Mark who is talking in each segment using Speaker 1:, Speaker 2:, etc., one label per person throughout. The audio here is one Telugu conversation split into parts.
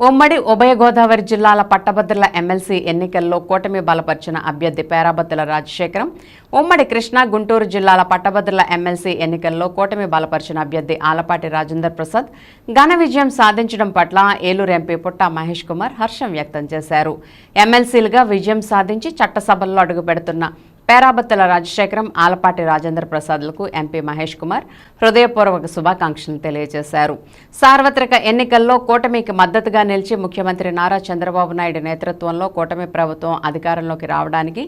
Speaker 1: ఉమ్మడి ఉభయ గోదావరి జిల్లాల పట్టభద్రుల ఎమ్మెల్సీ ఎన్నికల్లో కూటమి బలపరిచిన అభ్యర్థి పేరాబత్తుల రాజశేఖరం ఉమ్మడి కృష్ణా గుంటూరు జిల్లాల పట్టభద్రుల ఎమ్మెల్సీ ఎన్నికల్లో కూటమి బలపరిచిన అభ్యర్థి ఆలపాటి రాజేందర్ ప్రసాద్ ఘన విజయం సాధించడం పట్ల ఏలూరు ఎంపీ పుట్ట మహేష్ కుమార్ హర్షం వ్యక్తం చేశారు. ఎమ్మెల్సీలుగా విజయం సాధించి చట్టసభల్లో అడుగుపెడుతున్న పేరాబత్తుల రాజశేఖరం ఆలపాటి రాజేంద్ర ప్రసాద్లకు ఎంపీ మహేష్ కుమార్ హృదయపూర్వక శుభాకాంక్షలు తెలియజేశారు. సార్వత్రిక ఎన్నికల్లో కూటమికి మద్దతుగా నిలిచి ముఖ్యమంత్రి నారా చంద్రబాబు నాయుడు నేతృత్వంలో కూటమి ప్రభుత్వం అధికారంలోకి రావడానికి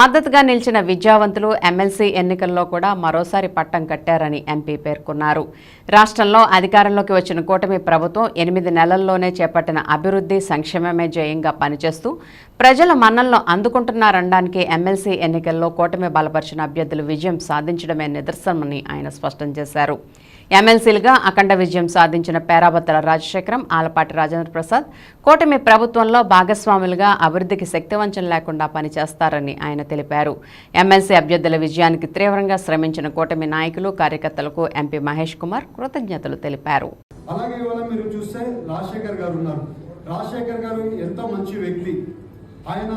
Speaker 1: మద్దతుగా నిలిచిన విద్యావంతులు ఎమ్మెల్సీ ఎన్నికల్లో కూడా మరోసారి పట్టం కట్టారని ఎంపీ పేర్కొన్నారు. రాష్ట్రంలో అధికారంలోకి వచ్చిన కూటమి ప్రభుత్వం ఎనిమిది నెలల్లోనే చేపట్టిన అభివృద్ధి సంక్షేమమే జయంగా పనిచేస్తూ ప్రజల మన్నలను అందుకుంటున్నారనడానికి ఎమ్మెల్సీ ఎన్నికల్లో కూటమి బలపరిచిన అభ్యర్థులు విజయం సాధించడమే నిదర్శనమని ఆయన స్పష్టం చేశారు. ఎమ్మెల్సీలుగా అఖండ విజయం సాధించిన పేరాబత్తల రాజశేఖరం ఆలపాటి రాజేంద్ర ప్రసాద్ కూటమి ప్రభుత్వంలో భాగస్వాములుగా అభివృద్ధికి శక్తివంచన లేకుండా పనిచేస్తారని ఆయన తెలిపారు. ఎమ్మెల్సీ అభ్యర్థుల విజయానికి తీవ్రంగా శ్రమించిన కూటమి నాయకులు కార్యకర్తలకు ఎంపీ మహేష్ కుమార్ కృతజ్ఞతలు తెలిపారు.
Speaker 2: అలాగే ఇవాళ మీరు చూస్తే రాజశేఖర్ గారు ఉన్నారు. రాజశేఖర్ గారు ఎంతో మంచి వ్యక్తి. ఆయన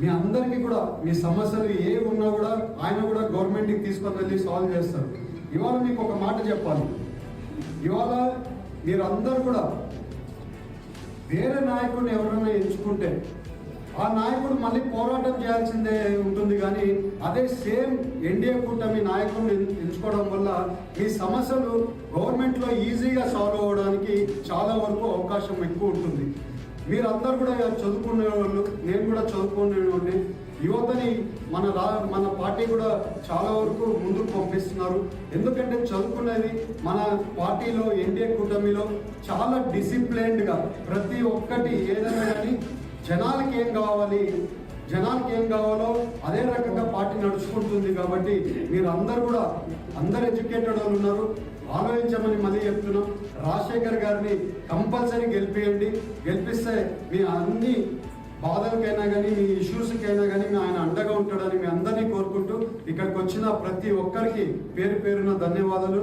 Speaker 2: మీ అందరికీ కూడా మీ సమస్యలు ఏ ఉన్నా కూడా ఆయన కూడా గవర్నమెంట్కి తీసుకొని వెళ్ళి సాల్వ్ చేస్తారు. ఇవాళ మీకు ఒక మాట చెప్పాలి. ఇవాళ మీరందరూ కూడా వేరే నాయకుడిని ఎవరైనా ఎంచుకుంటే ఆ నాయకుడు మళ్ళీ పోరాటం చేయాల్సిందే ఉంటుంది కానీ అదే సేమ్ ఎన్డీఏ కూటమి నాయకుడిని ఎంచుకోవడం వల్ల మీ సమస్యలు గవర్నమెంట్లో ఈజీగా సాల్వ్ అవ్వడానికి చాలా వరకు అవకాశం ఎక్కువ ఉంటుంది. మీరందరూ కూడా చదువుకునే వాళ్ళు నేను కూడా చదువుకునేవాడిని. యువతని మన రా మన పార్టీ కూడా చాలా వరకు ముందుకు పంపిస్తున్నారు. ఎందుకంటే చదువుకునేది మన పార్టీలో ఎన్డీఏ కూటమిలో చాలా డిసిప్లైన్డ్గా ప్రతి ఒక్కటి ఏదైనా కానీ జనాలకి ఏం కావాలి? జనానికి ఏం కావాలో అదే రకంగా పార్టీ నడుచుకుంటుంది కాబట్టి మీరు అందరు కూడా అందరు ఎడ్యుకేటెడ్ వాళ్ళు ఉన్నారు. ఆలోచించమని మళ్ళీ చెప్తున్నాం. రాజశేఖర్ గారిని కంపల్సరీ గెలిపియండి. గెలిపిస్తే మీ అన్ని బాధలకైనా కానీ మీ ఇష్యూస్కైనా కానీ మీ ఆయన అండగా ఉంటాడని మీ అందరినీ కోరుకుంటూ ఇక్కడికి వచ్చిన ప్రతి ఒక్కరికి పేరు పేరున ధన్యవాదాలు.